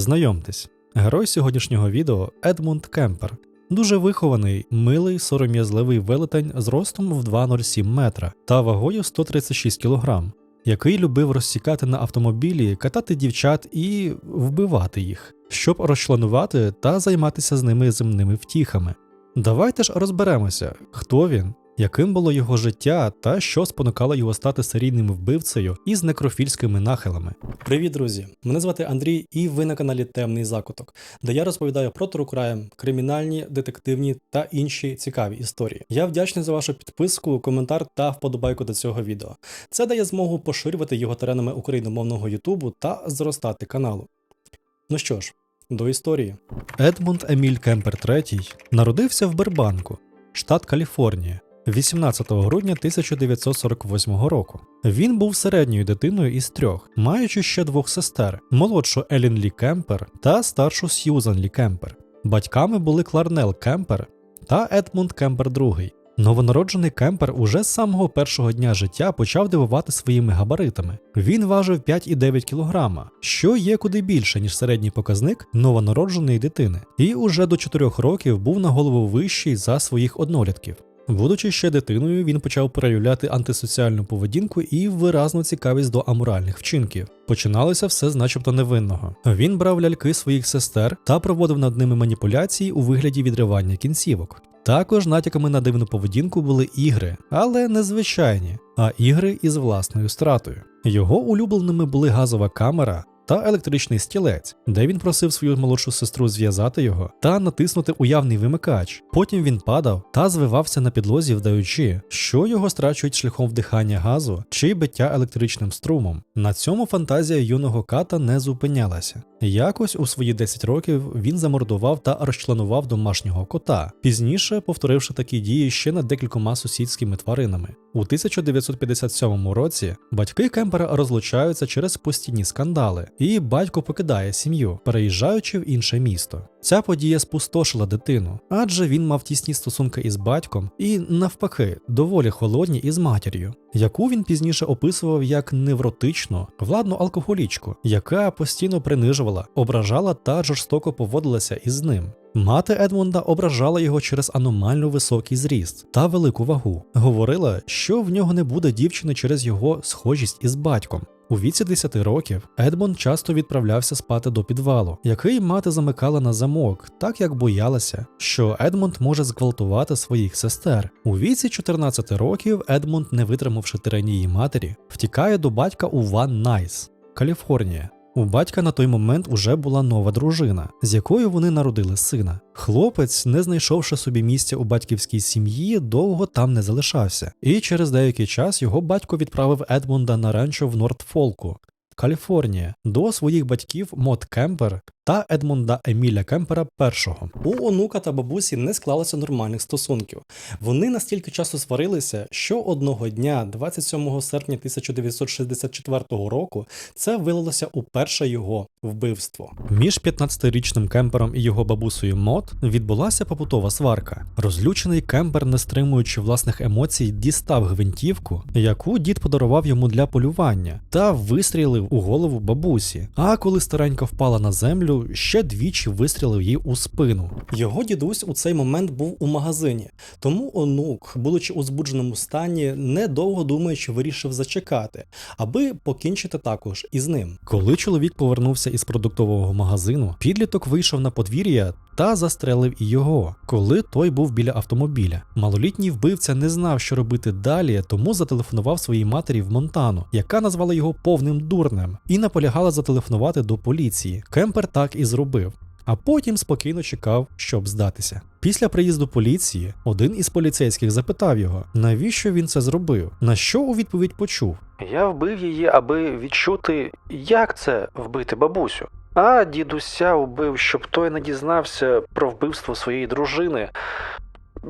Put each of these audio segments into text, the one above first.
Знайомтесь, герой сьогоднішнього відео Едмунд Кемпер. Дуже вихований, милий, сором'язливий велетень з ростом в 2,07 метра та вагою 136 кг, який любив розсікати на автомобілі, катати дівчат і вбивати їх, щоб розчленувати та займатися з ними земними втіхами. Давайте ж розберемося, хто він, яким було його життя та що спонукало його стати серійним вбивцею із некрофільськими нахилами. Привіт, друзі! Мене звати Андрій, і ви на каналі Темний Закуток, де я розповідаю про Crime, кримінальні, детективні та інші цікаві історії. Я вдячний за вашу підписку, коментар та вподобайку до цього відео. Це дає змогу поширювати його теренами україномовного Ютубу та зростати каналу. Ну що ж, до історії. Едмунд Еміль Кемпер III народився в Бербанку, штат Каліфорнія. 18 грудня 1948 року. Він був середньою дитиною із трьох, маючи ще двох сестер: молодшу Елін Лі Кемпер та старшу Сьюзан Лі Кемпер. Батьками були Кларнел Кемпер та Едмунд Кемпер II. Новонароджений Кемпер уже з самого першого дня життя почав дивувати своїми габаритами. Він важив 5,9 кг, що є куди більше, ніж середній показник новонародженої дитини, і уже до 4 років був на голову вищий за своїх однолітків. Будучи ще дитиною, він почав проявляти антисоціальну поведінку і виразну цікавість до аморальних вчинків. Починалося все з начебто невинного. Він брав ляльки своїх сестер та проводив над ними маніпуляції у вигляді відривання кінцівок. Також натяками на дивну поведінку були ігри, але не звичайні, а ігри із власною стратою. Його улюбленими були газова камера та електричний стілець, де він просив свою молодшу сестру зв'язати його та натиснути уявний вимикач. Потім він падав та звивався на підлозі, вдаючи, що його страчують шляхом вдихання газу чи биття електричним струмом. На цьому фантазія юного ката не зупинялася. Якось у свої 10 років він замордував та розчленував домашнього кота, пізніше повторивши такі дії ще над декількома сусідськими тваринами. У 1957 році батьки Кемпера розлучаються через постійні скандали, і батько покидає сім'ю, переїжджаючи в інше місто. Ця подія спустошила дитину, адже він мав тісні стосунки із батьком і, навпаки, доволі холодні із матір'ю, яку він пізніше описував як невротичну, владну алкоголічку, яка постійно принижувала, ображала та жорстоко поводилася із ним. Мати Едмунда ображала його через аномально високий зріст та велику вагу. Говорила, що в нього не буде дівчини через його схожість із батьком. У віці 10 років Едмонд часто відправлявся спати до підвалу, який мати замикала на замок, так як боялася, що Едмонд може зґвалтувати своїх сестер. У віці 14 років Едмонд, не витримавши тиранії матері, втікає до батька у Ван Найс, Каліфорнія. У батька на той момент уже була нова дружина, з якою вони народили сина. Хлопець, не знайшовши собі місця у батьківській сім'ї, довго там не залишався, і через деякий час його батько відправив Едмунда на ранчо в Нортфолку, Каліфорнія, до своїх батьків Мот Кемпер та Едмунда Еміля Кемпера І. У онука та бабусі не склалося нормальних стосунків. Вони настільки часто сварилися, що одного дня, 27 серпня 1964 року, це вилилося у перше його вбивство. Між 15-річним Кемпером і його бабусею Мот відбулася побутова сварка. Розлючений Кемпер, не стримуючи власних емоцій, дістав гвинтівку, яку дід подарував йому для полювання, та вистрілив у голову бабусі. А коли старенька впала на землю, ще двічі вистрілив їй у спину. Його дідусь у цей момент був у магазині, тому онук, будучи у збудженому стані, недовго думаючи, вирішив зачекати, аби покінчити також із ним. Коли чоловік повернувся із продуктового магазину, підліток вийшов на подвір'я та застрелив і його, коли той був біля автомобіля. Малолітній вбивця не знав, що робити далі, тому зателефонував своїй матері в Монтану, яка назвала його повним дурнем, і наполягала зателефонувати до поліції. Кемпер так і зробив. А потім спокійно чекав, щоб здатися. Після приїзду поліції один із поліцейських запитав його, навіщо він це зробив, на що у відповідь почув: Я вбив її, аби відчути, як це вбити бабусю. А дідуся вбив, щоб той не дізнався про вбивство своєї дружини,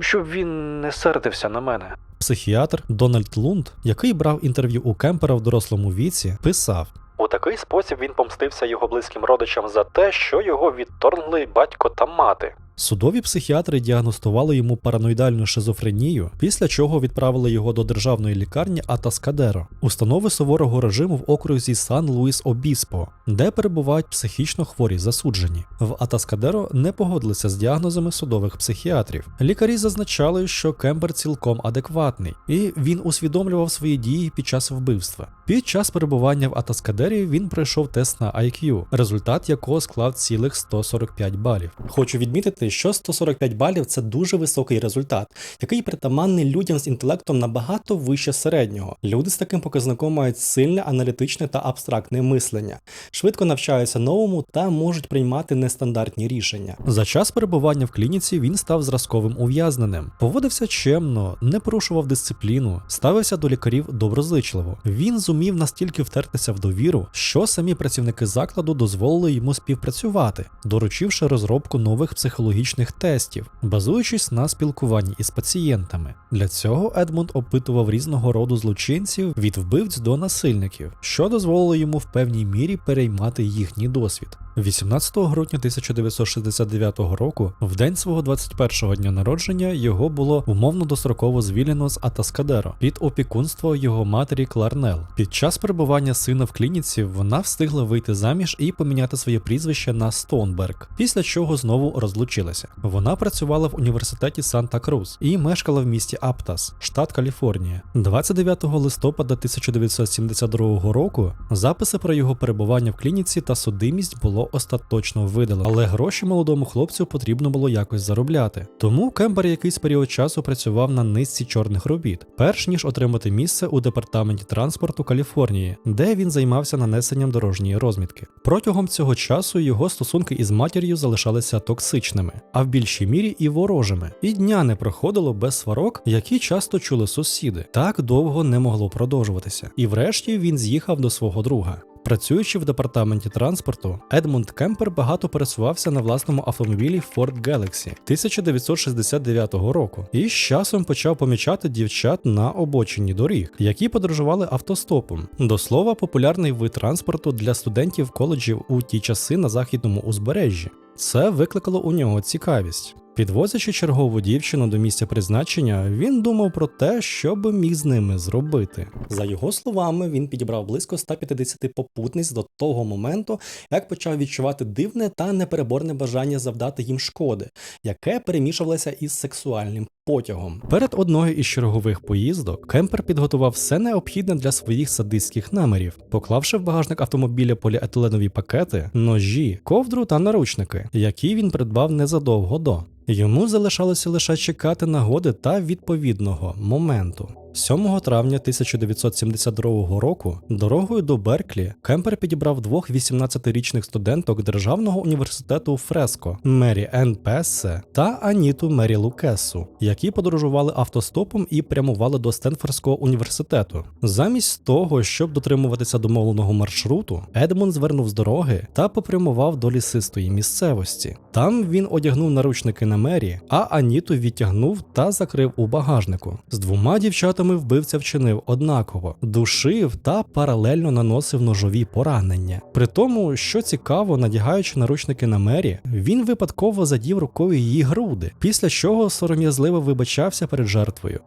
щоб він не сердився на мене. Психіатр Дональд Лунд, який брав інтерв'ю у Кемпера в дорослому віці, писав: У такий спосіб він помстився його близьким родичам за те, що його відторгли батько та мати. Судові психіатри діагностували йому параноїдальну шизофренію, після чого відправили його до державної лікарні Атаскадеро, установи суворого режиму в окрузі Сан Луїс Обіспо, де перебувають психічно хворі засуджені. В Атаскадеро не погодилися з діагнозами судових психіатрів. Лікарі зазначали, що Кембер цілком адекватний, і він усвідомлював свої дії під час вбивства. Під час перебування в Атаскадері він пройшов тест на IQ, результат якого склав цілих 145 балів. Хочу відмітити, що 145 балів це дуже високий результат, який притаманний людям з інтелектом набагато вище середнього. Люди з таким показником мають сильне аналітичне та абстрактне мислення, швидко навчаються новому та можуть приймати нестандартні рішення. За час перебування в клініці він став зразковим ув'язненим, поводився чемно, не порушував дисципліну, ставився до лікарів доброзичливо. Він зумів настільки втертися в довіру, що самі працівники закладу дозволили йому співпрацювати, доручивши розробку нових психологічних тестів, базуючись на спілкуванні із пацієнтами. Для цього Едмунд опитував різного роду злочинців від вбивць до насильників, що дозволило йому в певній мірі переймати їхній досвід. 18 грудня 1969 року, в день свого 21-го дня народження, його було умовно достроково звільнено з Атаскадеро під опікунство його матері Кларнел. Під час перебування сина в клініці вона встигла вийти заміж і поміняти своє прізвище на Стоунберг, після чого знову розлучилася. Вона працювала в університеті Санта Крус і мешкала в місті Аптас, штат Каліфорнія. 29 листопада 1972 року записи про його перебування в клініці та судимість було остаточно видалено, але гроші молодому хлопцю потрібно було якось заробляти. Тому Кембер якийсь період часу працював на низці чорних робіт, перш ніж отримати місце у департаменті транспорту Каліфорнії, де він займався нанесенням дорожньої розмітки. Протягом цього часу його стосунки із матір'ю залишалися токсичними, а в більшій мірі і ворожими. І дня не проходило без сварок, які часто чули сусіди. Так довго не могло продовжуватися. І врешті він з'їхав до свого друга. Працюючи в департаменті транспорту, Едмунд Кемпер багато пересувався на власному автомобілі Ford Galaxy 1969 року і з часом почав помічати дівчат на обочині доріг, які подорожували автостопом. До слова, популярний вид транспорту для студентів коледжів у ті часи на західному узбережжі. Це викликало у нього цікавість. Підвозячи чергову дівчину до місця призначення, він думав про те, що би міг з ними зробити. За його словами, він підібрав близько 150 попутниць до того моменту, як почав відчувати дивне та непереборне бажання завдати їм шкоди, яке перемішувалося із сексуальним потягом. Перед одною із чергових поїздок Кемпер підготував все необхідне для своїх садистських намірів, поклавши в багажник автомобіля поліетиленові пакети, ножі, ковдру та наручники, які він придбав незадовго до. Йому залишалося лише чекати нагоди та відповідного моменту. 7 травня 1972 року дорогою до Берклі Кемпер підібрав двох 18-річних студенток Державного університету Фреско Мері Енн Пессе та Аніту Мері Лукесу, які подорожували автостопом і прямували до Стенфордського університету. Замість того, щоб дотримуватися домовленого маршруту, Едмунд звернув з дороги та попрямував до лісистої місцевості. Там він одягнув наручники на Мері, а Аніту відтягнув та закрив у багажнику. З двома дівчатами вбивця вчинив однаково, душив та паралельно наносив ножові поранення. При тому, що цікаво, надягаючи наручники на Мері, він випадково задів рукою її груди, після чого сором'язливо вибачався перед жертвою,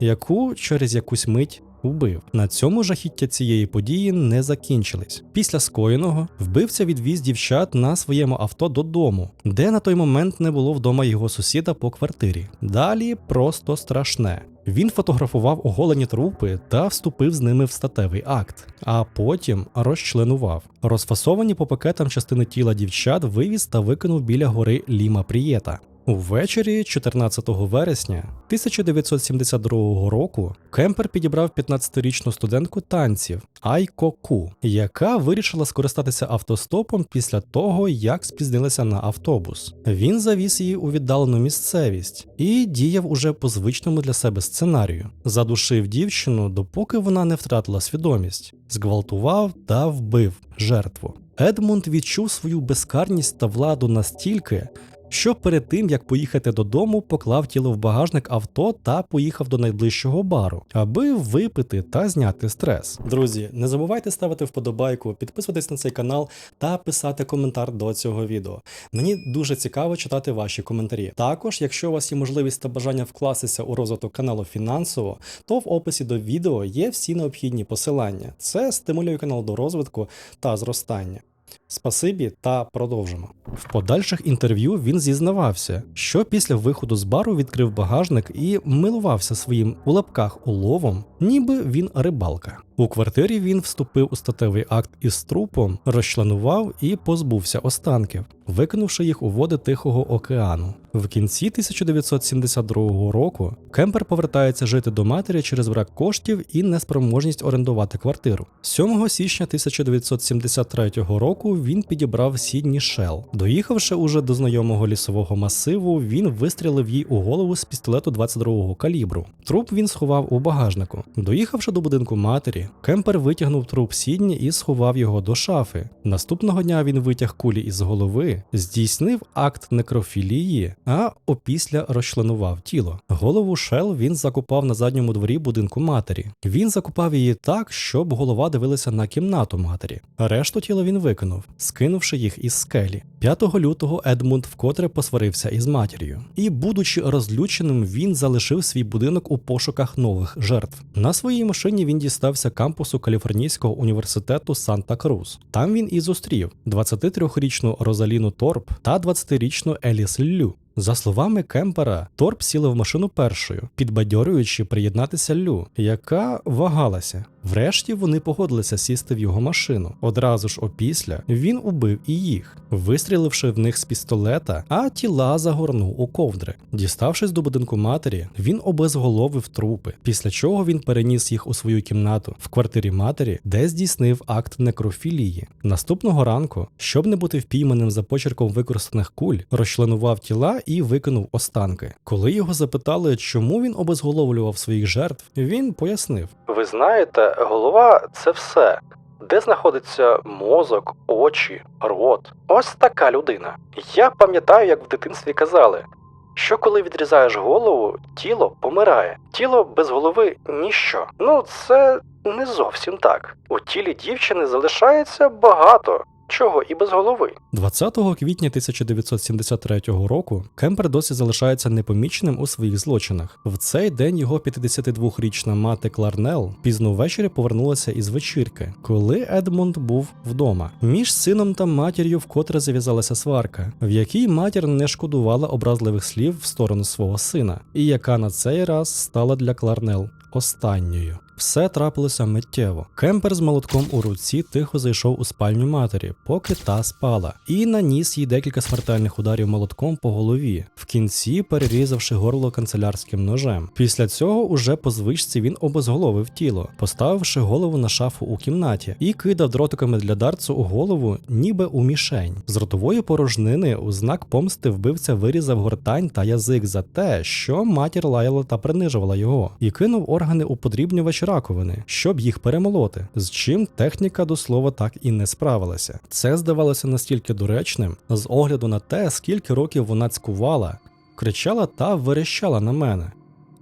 яку через якусь мить Убив на цьому жахіття цієї події не закінчились. Після скоєного вбивця відвіз дівчат на своєму авто додому, де на той момент не було вдома його сусіда по квартирі. Далі просто страшне. Він фотографував оголені трупи та вступив з ними в статевий акт, а потім розчленував. Розфасовані по пакетам частини тіла дівчат вивіз та викинув біля гори Ліма Прієта. Увечері, 14 вересня 1972 року, Кемпер підібрав 15-річну студентку танців Айко Ку, яка вирішила скористатися автостопом після того, як спізнилася на автобус. Він завіз її у віддалену місцевість і діяв уже по звичному для себе сценарію. Задушив дівчину, допоки вона не втратила свідомість, зґвалтував та вбив жертву. Едмунд відчув свою безкарність та владу настільки, що перед тим як поїхати додому, поклав тіло в багажник авто та поїхав до найближчого бару, аби випити та зняти стрес. Друзі, не забувайте ставити вподобайку, підписуватись на цей канал та писати коментар до цього відео. Мені дуже цікаво читати ваші коментарі. Також, якщо у вас є можливість та бажання вкластися у розвиток каналу фінансово, то в описі до відео є всі необхідні посилання. Це стимулює канал до розвитку та зростання. Спасибі та продовжимо. В подальших інтерв'ю він зізнавався, що після виходу з бару відкрив багажник і милувався своїм у лапках уловом, ніби він рибалка. У квартирі він вступив у статевий акт із трупом, розчленував і позбувся останків, викинувши їх у води Тихого океану. В кінці 1972 року Кемпер повертається жити до матері через брак коштів і неспроможність орендувати квартиру. 7 січня 1973 року він підібрав Сідні Шел. Доїхавши уже до знайомого лісового масиву, він вистрілив їй у голову з пістолету 22-го калібру. Труп він сховав у багажнику. Доїхавши до будинку матері, Кемпер витягнув труп Сідні і сховав його до шафи. Наступного дня він витяг кулі із голови, здійснив акт некрофілії, а опісля розчленував тіло. Голову Шел він закопав на задньому дворі будинку матері. Він закопав її так, щоб голова дивилася на кімнату матері. Решту тіла він викинув, скинувши їх із скелі. 5 лютого Едмунд вкотре посварився із матір'ю. І, будучи розлюченим, він залишив свій будинок у пошуках нових жертв. На своїй машині він дістався кампусу Каліфорнійського університету Санта-Крус. Там він і зустрів 23-річну Розаліну Торп та 20-річну Еліс Лю. За словами Кемпера, Торп сіла в машину першою, підбадьорюючи приєднатися Лю, яка вагалася. Врешті вони погодилися сісти в його машину. Одразу ж опісля він убив і їх, вистріливши в них з пістолета, а тіла загорнув у ковдри. Діставшись до будинку матері, він обезголовив трупи, після чого він переніс їх у свою кімнату в квартирі матері, де здійснив акт некрофілії. Наступного ранку, щоб не бути впійманим за почерком використаних куль, розчленував тіла і викинув останки. Коли його запитали, чому він обезголовлював своїх жертв, він пояснив. Ви знаєте, голова це все. Де знаходиться мозок, очі, рот. Ось така людина. Я пам'ятаю, як в дитинстві казали, що коли відрізаєш голову, тіло помирає. Тіло без голови ніщо. Ну, це не зовсім так. У тілі дівчини залишається багато. Чого і без голови. 20 квітня 1973 року Кемпер досі залишається непоміченим у своїх злочинах. В цей день його 52-річна мати Кларнел пізно ввечері повернулася із вечірки, коли Едмунд був вдома. Між сином та матір'ю вкотре зав'язалася сварка, в якій матір не шкодувала образливих слів в сторону свого сина, і яка на цей раз стала для Кларнел останньою. Все трапилося миттєво. Кемпер з молотком у руці тихо зайшов у спальню матері, поки та спала, і наніс їй декілька смертельних ударів молотком по голові, в кінці перерізавши горло канцелярським ножем. Після цього, уже по звичці, він обезголовив тіло, поставивши голову на шафу у кімнаті, і кидав дротиками для дарцу у голову, ніби у мішень. З ротової порожнини у знак помсти вбивця вирізав гортань та язик за те, що матір лаяла та принижувала його, і кинув органи у подрібнювач раковини, щоб їх перемолоти, з чим техніка до слова так і не справилася. Це здавалося настільки доречним, з огляду на те, скільки років вона цькувала, кричала та верещала на мене.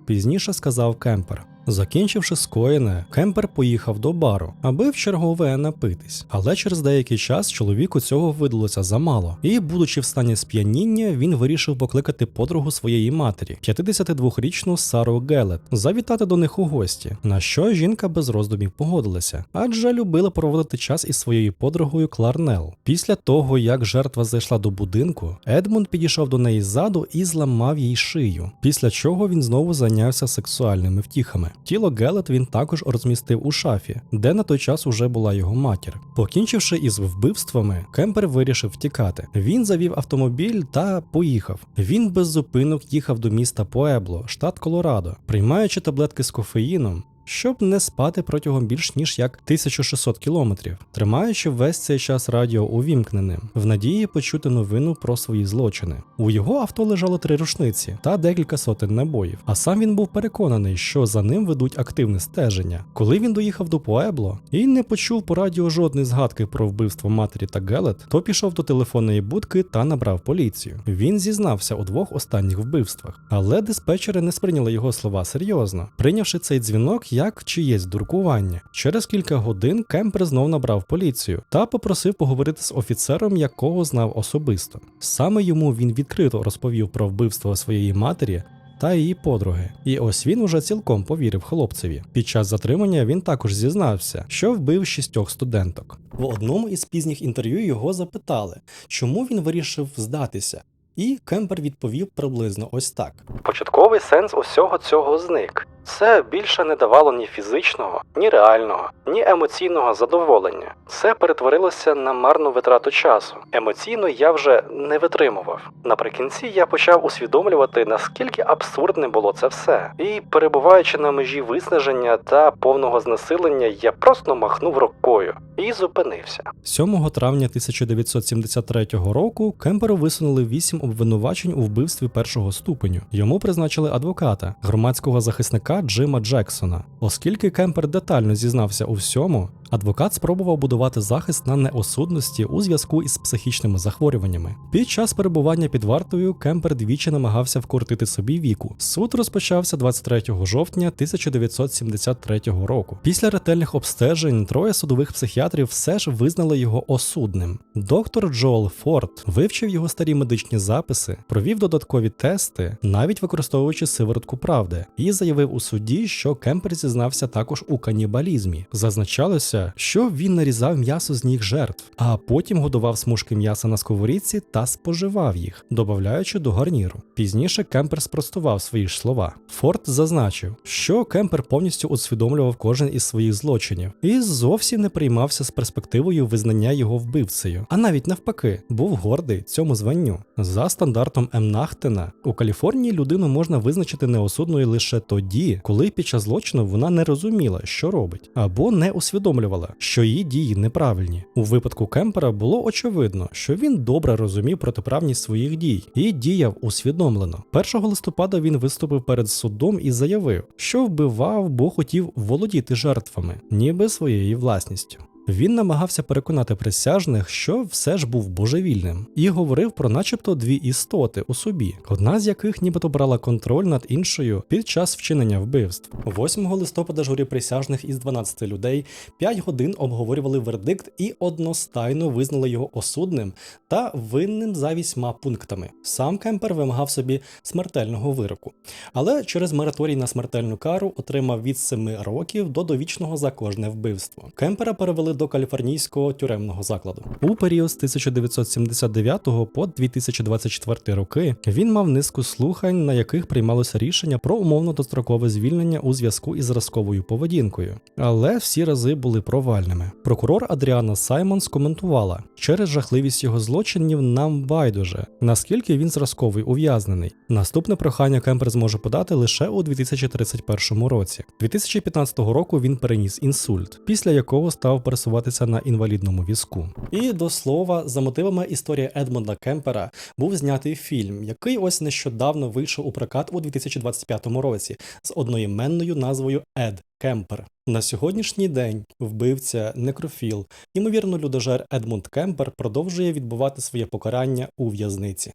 Пізніше сказав Кемпер. Закінчивши скоєне, Кемпер поїхав до бару, аби в чергове напитись. Але через деякий час чоловіку цього видалося замало, і, будучи в стані сп'яніння, він вирішив покликати подругу своєї матері, 52-річну Сару Гелет, завітати до них у гості. На що жінка без роздумів погодилася, адже любила проводити час із своєю подругою Кларнел. Після того, як жертва зайшла до будинку, Едмунд підійшов до неї ззаду і зламав їй шию. Після чого він знову зайнявся сексуальними втіхами. Тіло Гелет він також розмістив у шафі, де на той час уже була його матір. Покінчивши із вбивствами, Кемпер вирішив втікати. Він завів автомобіль та поїхав. Він без зупинок їхав до міста Поебло, штат Колорадо, приймаючи таблетки з кофеїном. Щоб не спати протягом більш ніж як 1600 кілометрів, тримаючи весь цей час радіо увімкненим, в надії почути новину про свої злочини. У його авто лежало три рушниці та декілька сотень набоїв. А сам він був переконаний, що за ним ведуть активне стеження. Коли він доїхав до Пуебло і не почув по радіо жодної згадки про вбивство матері та Гелет, то пішов до телефонної будки та набрав поліцію. Він зізнався у двох останніх вбивствах, але диспетчери не сприйняли його слова серйозно, прийнявши цей дзвінок як чиєсь дуркування. Через кілька годин Кемпер знов набрав поліцію та попросив поговорити з офіцером, якого знав особисто. Саме йому він відкрито розповів про вбивство своєї матері та її подруги. І ось він уже цілком повірив хлопцеві. Під час затримання він також зізнався, що вбив шістьох студенток. В одному із пізніх інтерв'ю його запитали, чому він вирішив здатися. І Кемпер відповів приблизно ось так: Початковий сенс усього цього зник. Це більше не давало ні фізичного, ні реального, ні емоційного задоволення. Це перетворилося на марну витрату часу. Емоційно я вже не витримував. Наприкінці я почав усвідомлювати, наскільки абсурдним було це все. І перебуваючи на межі виснаження та повного знесилення, я просто махнув рукою і зупинився. 7 травня 1973 року Кемперу висунули 8 обвинувачень у вбивстві першого ступеню. Йому призначили адвоката, громадського захисника Джима Джексона. Оскільки Кемпер детально зізнався у всьому, адвокат спробував будувати захист на неосудності у зв'язку із психічними захворюваннями. Під час перебування під вартою Кемпер двічі намагався вкоротити собі віку. Суд розпочався 23 жовтня 1973 року. Після ретельних обстежень троє судових психіатрів все ж визнали його осудним. Доктор Джоел Форд вивчив його старі медичні записи, провів додаткові тести, навіть використовуючи сиворотку правди, і заявив у суді, що Кемпер зізнався також у канібалізмі. Зазначалося, що він нарізав м'ясо з ніг жертв, а потім годував смужки м'яса на сковорідці та споживав їх, додаючи до гарніру. Пізніше Кемпер спростував свої ж слова. Форд зазначив, що Кемпер повністю усвідомлював кожен із своїх злочинів і зовсім не приймався з перспективою визнання його вбивцею, а навіть навпаки, був гордий цьому званню. За стандартом Емнахтена у Каліфорнії людину можна визначити неосудною лише тоді, коли під час злочину вона не розуміла, що робить, або не усвідомлювала, що її дії неправильні. У випадку Кемпера було очевидно, що він добре розумів протиправність своїх дій і діяв усвідомлено. 1 листопада він виступив перед судом і заявив, що вбивав, бо хотів володіти жертвами, ніби своєю власністю. Він намагався переконати присяжних, що все ж був божевільним, і говорив про начебто дві істоти у собі, одна з яких нібито брала контроль над іншою під час вчинення вбивств. 8 листопада журі присяжних із 12 людей 5 годин обговорювали вердикт і одностайно визнали його осудним та винним за вісьма пунктами. Сам Кемпер вимагав собі смертельного вироку, але через мораторій на смертельну кару отримав від 7 років до довічного за кожне вбивство. Кемпера перевели до каліфорнійського тюремного закладу. У період з 1979 по 2024 роки він мав низку слухань, на яких приймалося рішення про умовно дострокове звільнення у зв'язку із зразковою поведінкою. Але всі рази були провальними. Прокурор Адріана Саймон скоментувала: через жахливість його злочинів нам байдуже, наскільки він зразковий ув'язнений. Наступне прохання Кемпер зможе подати лише у 2031 році. 2015 року він переніс інсульт, після якого став пересуватися на інвалідному візку. І до слова, за мотивами історії Едмонда Кемпера був знятий фільм, який ось нещодавно вийшов у прокат у 2025 році з одноіменною назвою Ед Кемпер. На сьогоднішній день вбивця, некрофіл, ймовірно, людожер Едмунд Кемпер продовжує відбувати своє покарання у в'язниці.